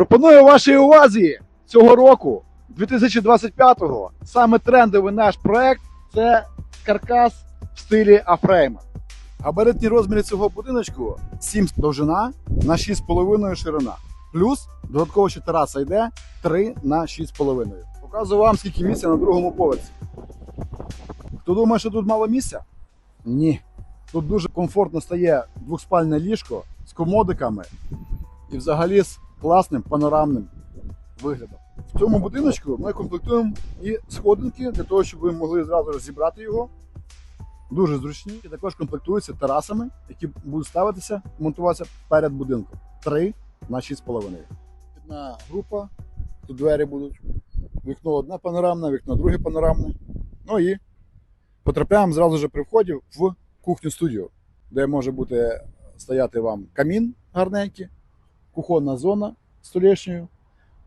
Пропоную вашій увазі цього року, 2025-го, саме трендовий наш проект це каркас в стилі афрейма. Габаритні розміри цього будиночку 7 довжина на 6,5 ширина. Плюс додатково ще тераса йде 3 на 6,5. Показую вам, скільки місця на другому поверсі. Хто думає, що тут мало місця? Ні. Тут дуже комфортно стає двохспальне ліжко з комодиками і взагалі з класним панорамним виглядом. В цьому будиночку ми комплектуємо і сходинки для того, щоб ви могли зразу розібрати його. Дуже зручні. І також комплектуються терасами, які будуть ставитися, монтуватися перед будинком. 3 на 6,5. Одна група, тут двері будуть. Вікно одне панорамне, вікно друге панорамне. Ну і потрапляємо зразу ж при вході в кухню студію, де може бути стояти вам камін гарненький, кухонна зона з столешнею,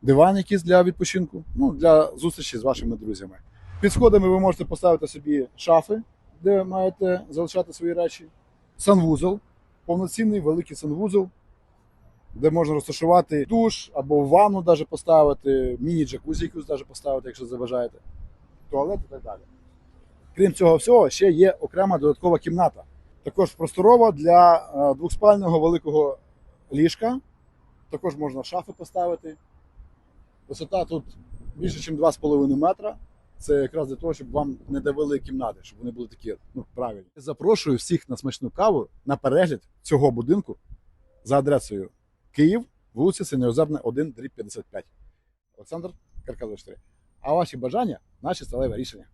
диван якийсь для відпочинку, ну, для зустрічі з вашими друзями. Під сходами ви можете поставити собі шафи, де ви маєте залишати свої речі, санвузол, повноцінний великий санвузол, де можна розташувати душ або ванну навіть поставити, міні-джакузі якусь навіть поставити, якщо заважаєте, туалет і так далі. Крім цього всього, ще є окрема додаткова кімната. Також просторова для е, двохспального великого ліжка. Також можна шафи поставити. Висота тут більше, ніж 2,5 метра. Це якраз для того, щоб вам не давили кімнати, щоб вони були такі ну, правильні. Запрошую всіх на смачну каву на перегляд цього будинку за адресою Київ, вулиця Синьозерна, 1, дріб 55. Олександр Карказович 3. А ваші бажання наші сталеве рішення.